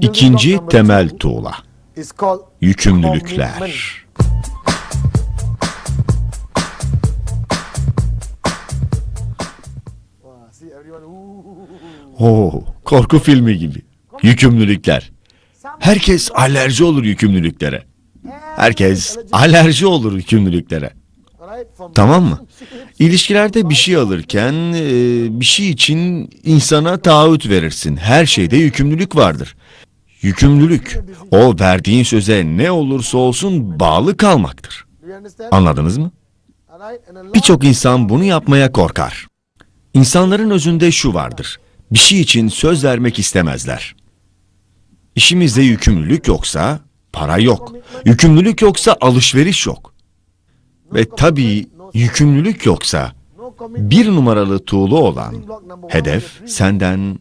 İkinci temel tuğla, yükümlülükler. Oo, korku filmi gibi. Yükümlülükler. Herkes alerji olur yükümlülüklere. Herkes alerji olur yükümlülüklere. Tamam mı? İlişkilerde bir şey alırken e, bir şey için insana taahhüt verirsin. Her şeyde yükümlülük vardır. Yükümlülük o verdiğin söze ne olursa olsun bağlı kalmaktır. Anladınız mı? Birçok insan bunu yapmaya korkar. İnsanların özünde şu vardır. Bir şey için söz vermek istemezler. İşimizde yükümlülük yoksa para yok. Yükümlülük yoksa alışveriş yok. Ve tabii yükümlülük yoksa bir numaralı tuğlu olan hedef senden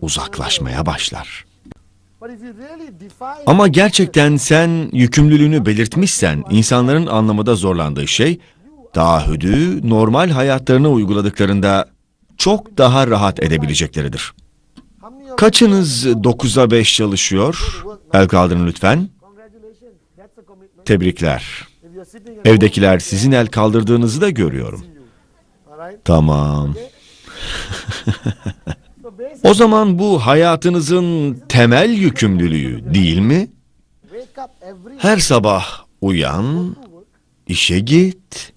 uzaklaşmaya başlar. Ama gerçekten sen yükümlülüğünü belirtmişsen insanların anlamada zorlandığı şey taahhüdü normal hayatlarına uyguladıklarında çok daha rahat edebilecekleridir. Kaçınız 9'a 5 çalışıyor? El kaldırın lütfen. Tebrikler. Evdekiler sizin el kaldırdığınızı da görüyorum. Tamam. O zaman bu hayatınızın temel yükümlülüğü değil mi? Her sabah uyan, işe git,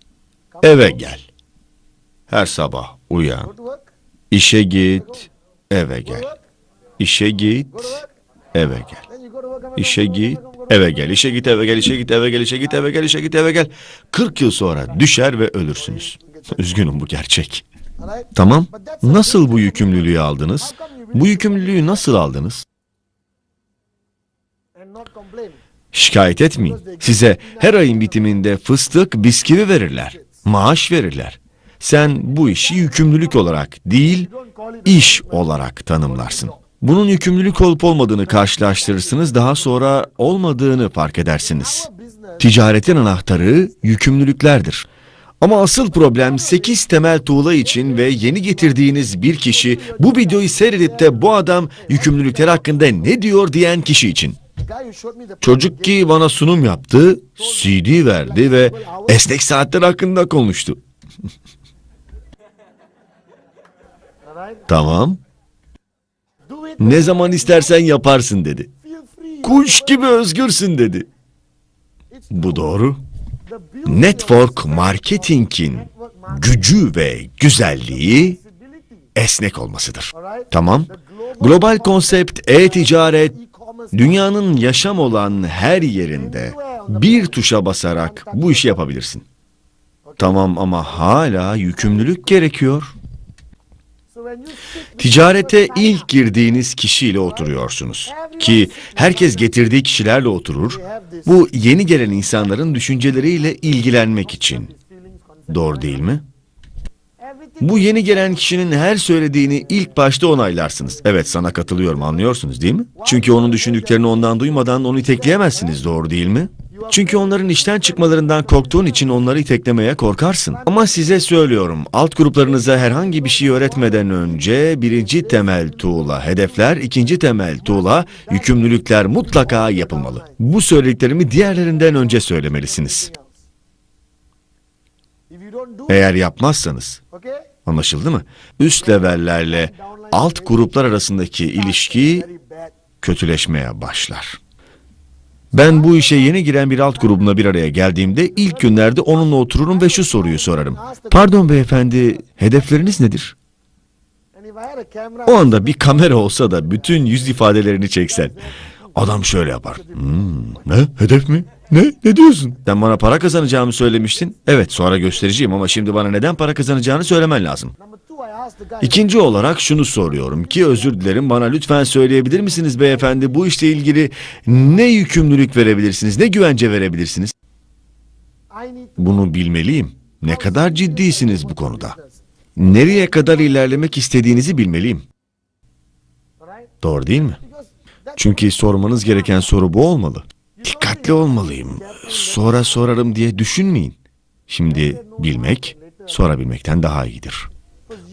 eve gel. Her sabah uyan, işe git, eve gel. İşe git, eve gel. İşe git, eve gel. İşe git, eve gel. İşe git, eve gel. İşe git, eve gel. İşe git, eve gel. 40 yıl sonra düşer ve ölürsünüz. Üzgünüm bu gerçek. Tamam. Nasıl bu yükümlülüğü aldınız? Bu yükümlülüğü nasıl aldınız? Şikayet etmeyin. Size her ayın bitiminde fıstık, bisküvi verirler. Maaş verirler. Sen bu işi yükümlülük olarak değil, iş olarak tanımlarsın. Bunun yükümlülük olup olmadığını karşılaştırırsınız, daha sonra olmadığını fark edersiniz. Ticaretin anahtarı yükümlülüklerdir. Ama asıl problem 8 temel tuğla için ve yeni getirdiğiniz bir kişi bu videoyu seyredip de bu adam yükümlülükler hakkında ne diyor diyen kişi için. Çocuk ki bana sunum yaptı, CD verdi ve esnek saatler hakkında konuştu. Tamam. Ne zaman istersen yaparsın dedi. Kuş gibi özgürsün dedi. Bu doğru. Network marketingin gücü ve güzelliği esnek olmasıdır. Tamam. Global konsept e-ticaret dünyanın yaşam olan her yerinde bir tuşa basarak bu işi yapabilirsin. Tamam ama hala yükümlülük gerekiyor. Ticarete ilk girdiğiniz kişiyle oturuyorsunuz. Ki herkes getirdiği kişilerle oturur. Bu yeni gelen insanların düşünceleriyle ilgilenmek için. Doğru değil mi? Bu yeni gelen kişinin her söylediğini ilk başta onaylarsınız. Evet sana katılıyorum anlıyorsunuz değil mi? Çünkü onun düşündüklerini ondan duymadan onu itekleyemezsiniz doğru değil mi? Çünkü onların işten çıkmalarından korktuğun için onları iteklemeye korkarsın. Ama size söylüyorum, alt gruplarınıza herhangi bir şey öğretmeden önce birinci temel tuğla hedefler, ikinci temel tuğla yükümlülükler mutlaka yapılmalı. Bu söylediklerimi diğerlerinden önce söylemelisiniz. Eğer yapmazsanız, anlaşıldı mı? Üst levellerle alt gruplar arasındaki ilişki kötüleşmeye başlar. Ben bu işe yeni giren bir alt grubuna bir araya geldiğimde ilk günlerde onunla otururum ve şu soruyu sorarım. Pardon beyefendi, hedefleriniz nedir? O anda bir kamera olsa da bütün yüz ifadelerini çeksen. Adam şöyle yapar. Hmm, ne? Hedef mi? Ne? Ne diyorsun? Sen bana para kazanacağımı söylemiştin. Evet sonra göstereceğim ama şimdi bana neden para kazanacağını söylemen lazım. İkinci olarak şunu soruyorum ki özür dilerim bana lütfen söyleyebilir misiniz beyefendi bu işle ilgili ne yükümlülük verebilirsiniz, ne güvence verebilirsiniz? Bunu bilmeliyim. Ne kadar ciddisiniz bu konuda? Nereye kadar ilerlemek istediğinizi bilmeliyim. Doğru değil mi? Çünkü sormanız gereken soru bu olmalı. Dikkatli olmalıyım. Sonra sorarım diye düşünmeyin. Şimdi bilmek, sonra bilmekten daha iyidir.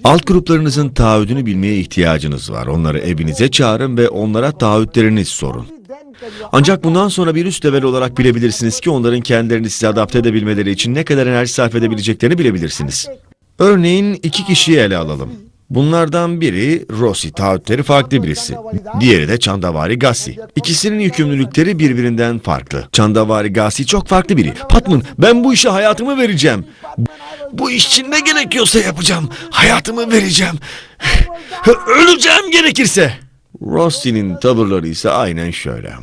Alt gruplarınızın taahhüdünü bilmeye ihtiyacınız var. Onları evinize çağırın ve onlara taahhütlerini sorun. Ancak bundan sonra bir üst level olarak bilebilirsiniz ki onların kendilerini size adapte edebilmeleri için ne kadar enerji sarf edebileceklerini bilebilirsiniz. Örneğin iki kişiyi ele alalım. Bunlardan biri Rossi, taahhütleri farklı birisi. Diğeri de Chandavari Gassi. İkisinin yükümlülükleri birbirinden farklı. Chandavari Gassi çok farklı biri. Patman, ben bu işe hayatımı vereceğim. Bu iş için ne gerekiyorsa yapacağım. Hayatımı vereceğim. Öleceğim gerekirse. Rossi'nin tavırları ise aynen şöyle.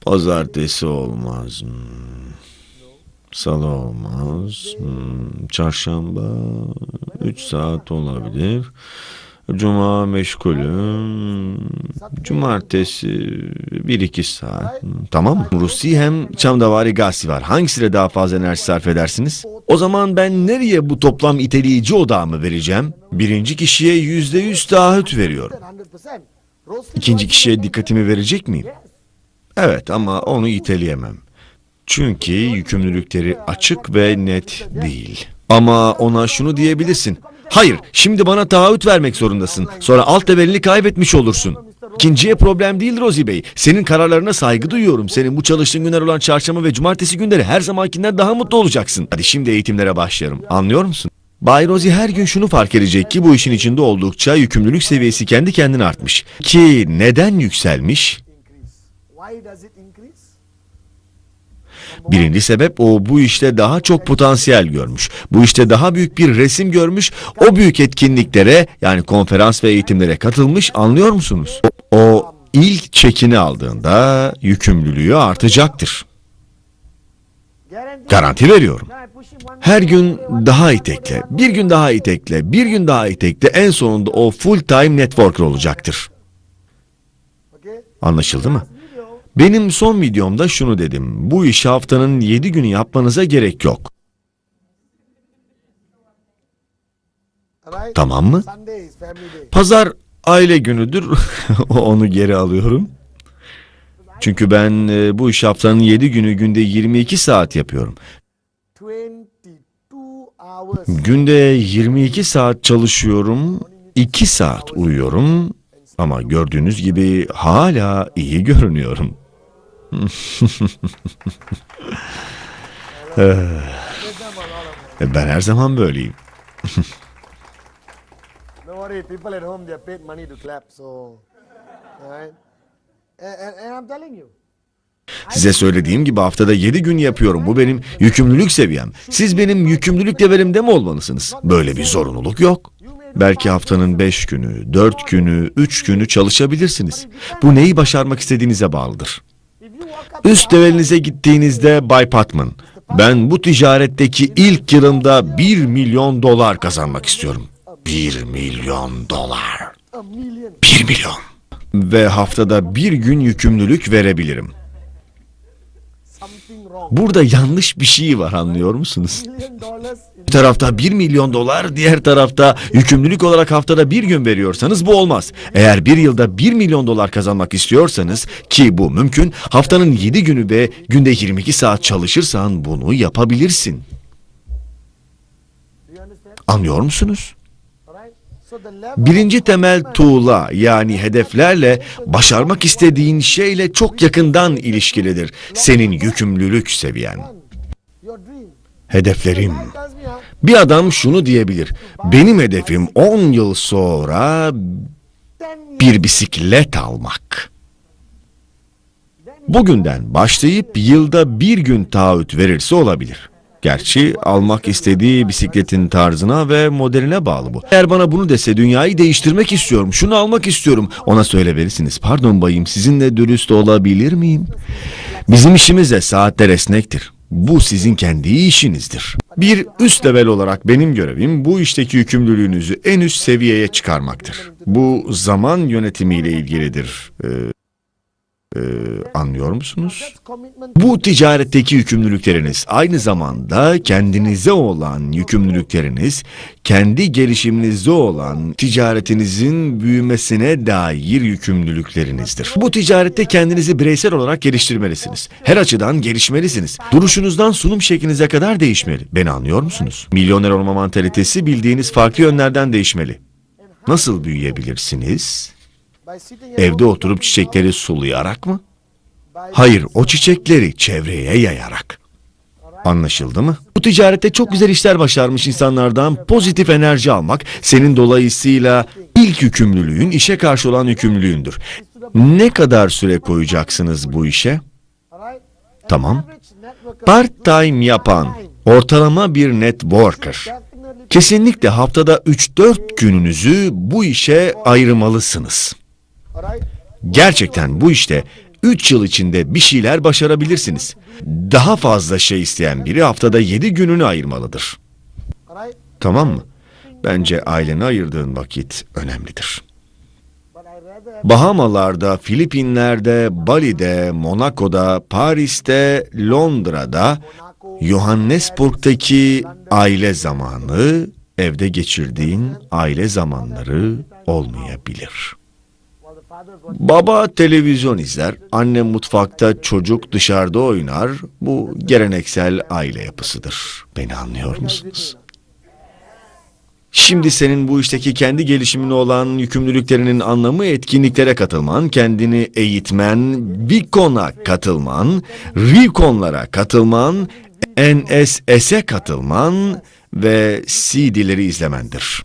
Pazartesi olmaz. Salı olmaz. Çarşamba 3 saat olabilir. Cuma meşgulüm. Cumartesi 1-2 saat. Tamam? Rusi hem Çamdavari Gasi var. Hangisiyle daha fazla enerji sarf edersiniz? O zaman ben nereye bu toplam iteleyici odağımı vereceğim? Birinci kişiye yüzde yüz taahhüt veriyorum. İkinci kişiye dikkatimi verecek miyim? Evet ama onu iteleyemem. Çünkü yükümlülükleri açık ve net değil. Ama ona şunu diyebilirsin. Hayır, şimdi bana taahhüt vermek zorundasın. Sonra alt levelini kaybetmiş olursun. İkinciye problem değil Rozi Bey. Senin kararlarına saygı duyuyorum. Senin bu çalıştığın günler olan çarşamba ve cumartesi günleri her zamankinden daha mutlu olacaksın. Hadi şimdi eğitimlere başlayalım. Anlıyor musun? Bay Rozi her gün şunu fark edecek ki bu işin içinde oldukça yükümlülük seviyesi kendi kendine artmış. Ki neden yükselmiş? Birinci sebep o bu işte daha çok potansiyel görmüş. Bu işte daha büyük bir resim görmüş. O büyük etkinliklere yani konferans ve eğitimlere katılmış anlıyor musunuz? O ilk çekini aldığında yükümlülüğü artacaktır. Garanti veriyorum. Her gün daha itekle, bir gün daha itekle, bir gün daha itekle en sonunda o full time networker olacaktır. Anlaşıldı mı? Benim son videomda şunu dedim. Bu işi haftanın 7 günü yapmanıza gerek yok. Tamam mı? Pazar aile günüdür. Onu geri alıyorum. Çünkü ben e, bu iş haftanın 7 günü günde 22 saat yapıyorum. 22 hours. Günde 22 saat çalışıyorum, 2 saat uyuyorum ama gördüğünüz gibi hala iyi görünüyorum. Eh, ben her zaman böyleyim. Don't worry, people at home they are paid money to clap, so alright. And, and, and I'm telling you, Size söylediğim gibi haftada 7 gün yapıyorum. Bu benim yükümlülük seviyem. Siz benim yükümlülük levelimde mi olmalısınız? Böyle bir zorunluluk yok. Belki haftanın 5 günü, 4 günü, 3 günü çalışabilirsiniz. Bu neyi başarmak istediğinize bağlıdır. Üst levelinize gittiğinizde Bay Patman, ben bu ticaretteki ilk yılımda 1 milyon dolar kazanmak istiyorum. 1 milyon dolar. 1 milyon. Ve haftada bir gün yükümlülük verebilirim. Burada yanlış bir şey var anlıyor musunuz? Bir tarafta 1 milyon dolar, diğer tarafta yükümlülük olarak haftada bir gün veriyorsanız bu olmaz. Eğer bir yılda 1 milyon dolar kazanmak istiyorsanız ki bu mümkün, haftanın 7 günü ve günde 22 saat çalışırsan bunu yapabilirsin. Anlıyor musunuz? Alright? So the level Birinci temel tuğla yani hedeflerle başarmak istediğin şeyle çok yakından ilişkilidir. Senin yükümlülük seviyen. Hedeflerim. Bir adam şunu diyebilir. Benim hedefim 10 yıl sonra 10 years. bir bisiklet almak. Bugünden başlayıp yılda bir gün taahhüt verirse olabilir. Gerçi almak istediği bisikletin tarzına ve modeline bağlı bu. Eğer bana bunu dese dünyayı değiştirmek istiyorum, şunu almak istiyorum. Ona söylemelisiniz. Pardon bayım sizinle dürüst olabilir miyim? Bizim işimiz de saatler esnektir. Bu sizin kendi işinizdir. Bir üst level olarak benim görevim bu işteki yükümlülüğünüzü en üst seviyeye çıkarmaktır. Bu zaman yönetimiyle ilgilidir. Ee, Ee, anlıyor musunuz? Bu ticaretteki yükümlülükleriniz aynı zamanda kendinize olan yükümlülükleriniz, kendi gelişiminizde olan ticaretinizin büyümesine dair yükümlülüklerinizdir. Bu ticarette kendinizi bireysel olarak geliştirmelisiniz. Her açıdan gelişmelisiniz. Duruşunuzdan sunum şeklinize kadar değişmeli. Beni anlıyor musunuz? Milyoner olma mantalitesi bildiğiniz farklı yönlerden değişmeli. Nasıl büyüyebilirsiniz? Evde oturup çiçekleri sulayarak mı? Hayır, o çiçekleri çevreye yayarak. Anlaşıldı mı? Bu ticarette çok güzel işler başarmış insanlardan pozitif enerji almak senin dolayısıyla ilk yükümlülüğün işe karşı olan yükümlülüğündür. Ne kadar süre koyacaksınız bu işe? Tamam. Part-time yapan ortalama bir networker. Kesinlikle haftada 3-4 gününüzü bu işe ayırmalısınız. Gerçekten bu işte 3 yıl içinde bir şeyler başarabilirsiniz. Daha fazla şey isteyen biri haftada 7 gününü ayırmalıdır. Tamam mı? Bence ailene ayırdığın vakit önemlidir. Bahamalarda, Filipinler'de, Bali'de, Monaco'da, Paris'te, Londra'da, Johannesburg'daki aile zamanı, evde geçirdiğin aile zamanları olmayabilir. Baba televizyon izler, anne mutfakta, çocuk dışarıda oynar. Bu geleneksel aile yapısıdır. Beni anlıyor musunuz? Şimdi senin bu işteki kendi gelişimine olan yükümlülüklerinin anlamı etkinliklere katılman, kendini eğitmen, Vikon'a katılman, Rikon'lara katılman, NSS'e katılman ve CD'leri izlemendir.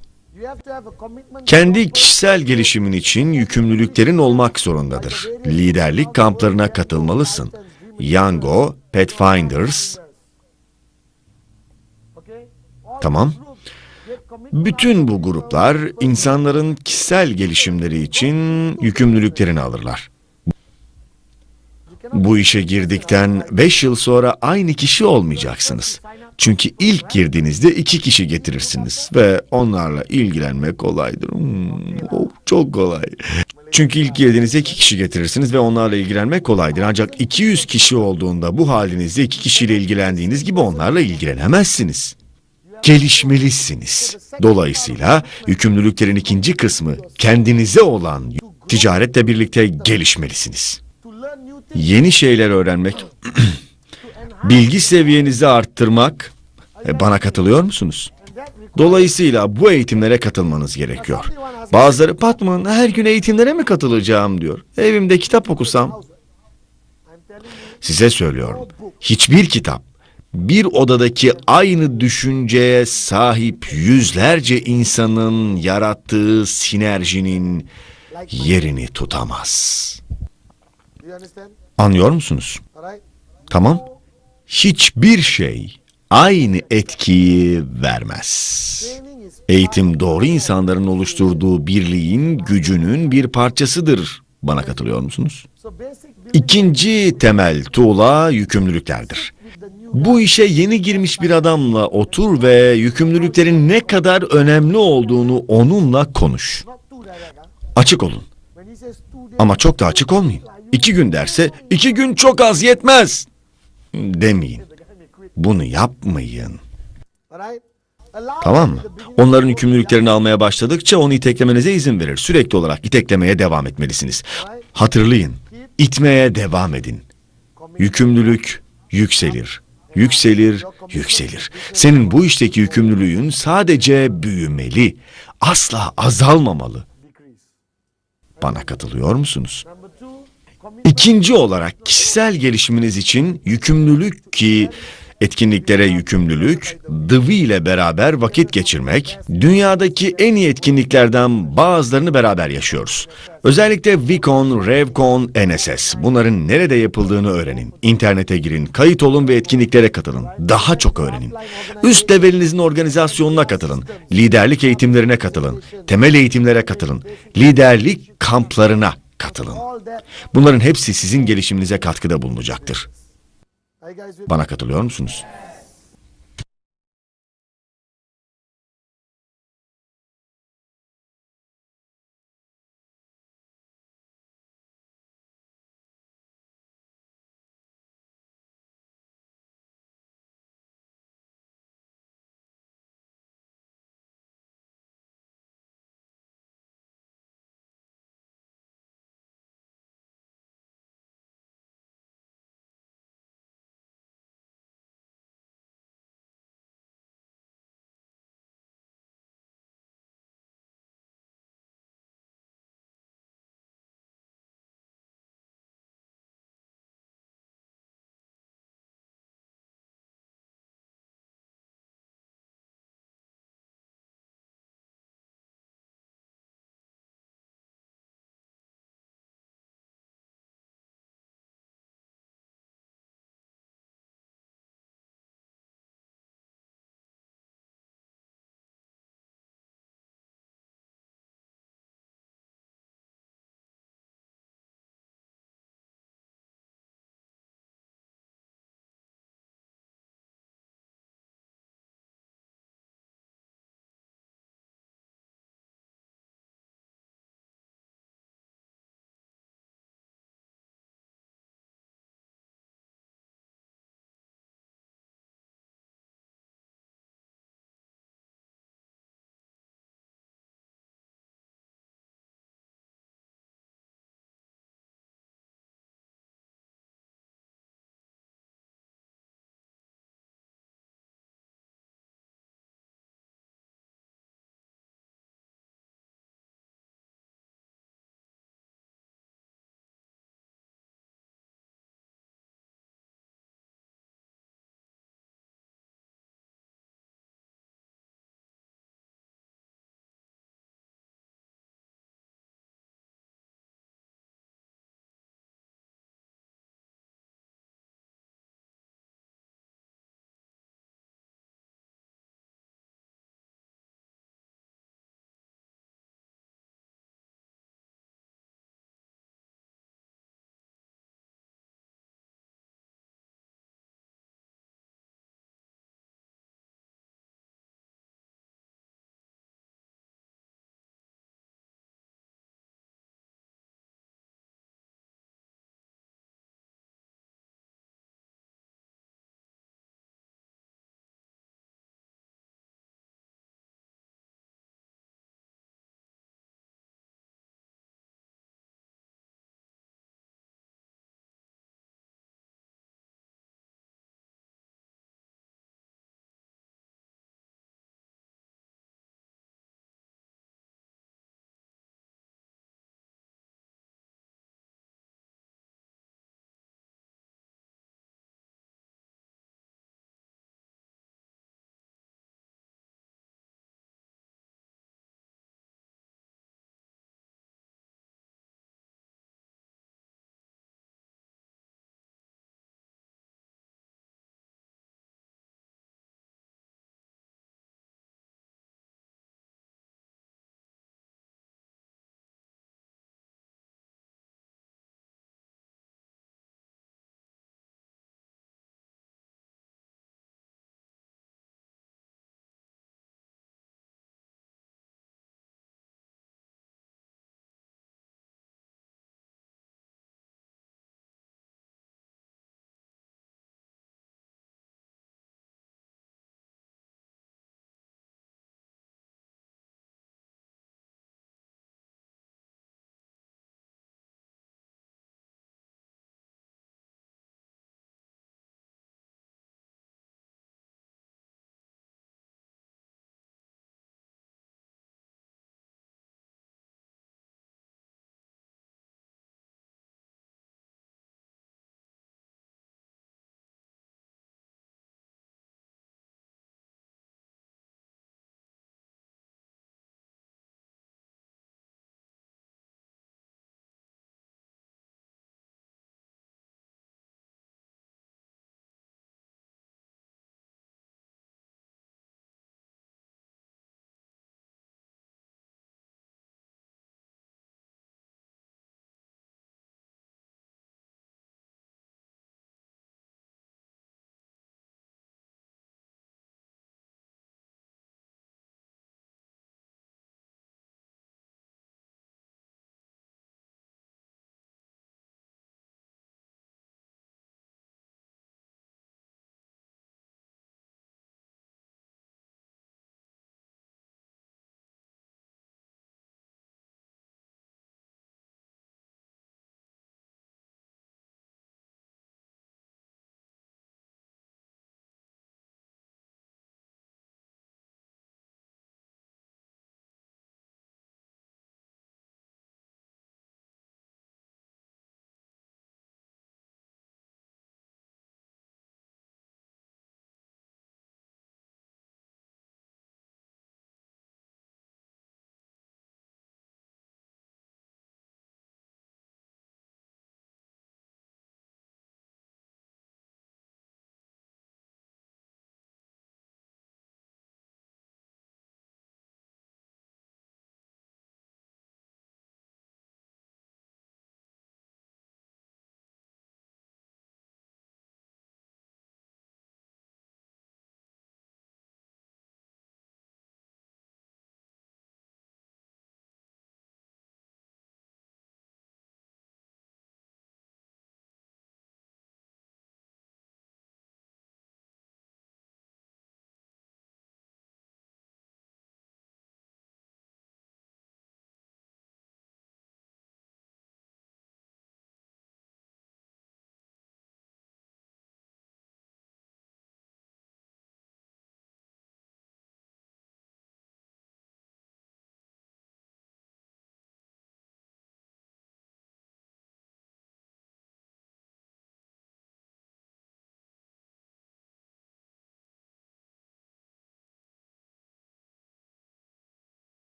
Kendi kişisel gelişimin için yükümlülüklerin olmak zorundadır. Liderlik kamplarına katılmalısın. Yango, Pathfinders, tamam. Bütün bu gruplar insanların kişisel gelişimleri için yükümlülüklerini alırlar. Bu işe girdikten 5 yıl sonra aynı kişi olmayacaksınız. Çünkü ilk girdiğinizde iki kişi getirirsiniz ve onlarla ilgilenmek kolaydır. Hmm, oh, çok kolay. Çünkü ilk girdiğinizde iki kişi getirirsiniz ve onlarla ilgilenmek kolaydır. Ancak 200 kişi olduğunda bu halinizde iki kişiyle ilgilendiğiniz gibi onlarla ilgilenemezsiniz. Gelişmelisiniz. Dolayısıyla yükümlülüklerin ikinci kısmı kendinize olan ticaretle birlikte gelişmelisiniz. Yeni şeyler öğrenmek, bilgi seviyenizi arttırmak. E, bana katılıyor musunuz? Dolayısıyla bu eğitimlere katılmanız gerekiyor. Bazıları Patman her gün eğitimlere mi katılacağım diyor. Evimde kitap okusam. Size söylüyorum. Hiçbir kitap bir odadaki aynı düşünceye sahip yüzlerce insanın yarattığı sinerjinin yerini tutamaz. Anlıyor musunuz? Tamam. Hiçbir şey aynı etkiyi vermez. Eğitim doğru insanların oluşturduğu birliğin gücünün bir parçasıdır. Bana katılıyor musunuz? İkinci temel tuğla yükümlülüklerdir. Bu işe yeni girmiş bir adamla otur ve yükümlülüklerin ne kadar önemli olduğunu onunla konuş. Açık olun. Ama çok da açık olmayın. İki gün derse iki gün çok az yetmez demeyin. Bunu yapmayın. Tamam mı? Onların yükümlülüklerini almaya başladıkça onu iteklemenize izin verir. Sürekli olarak iteklemeye devam etmelisiniz. Hatırlayın, itmeye devam edin. Yükümlülük yükselir. Yükselir, yükselir. Senin bu işteki yükümlülüğün sadece büyümeli. Asla azalmamalı. Bana katılıyor musunuz? İkinci olarak kişisel gelişiminiz için yükümlülük ki etkinliklere yükümlülük, dıvı ile beraber vakit geçirmek, dünyadaki en iyi etkinliklerden bazılarını beraber yaşıyoruz. Özellikle Vicon, Revcon, NSS. Bunların nerede yapıldığını öğrenin. İnternete girin, kayıt olun ve etkinliklere katılın. Daha çok öğrenin. Üst levelinizin organizasyonuna katılın. Liderlik eğitimlerine katılın. Temel eğitimlere katılın. Liderlik kamplarına katılın. Bunların hepsi sizin gelişiminize katkıda bulunacaktır. Bana katılıyor musunuz?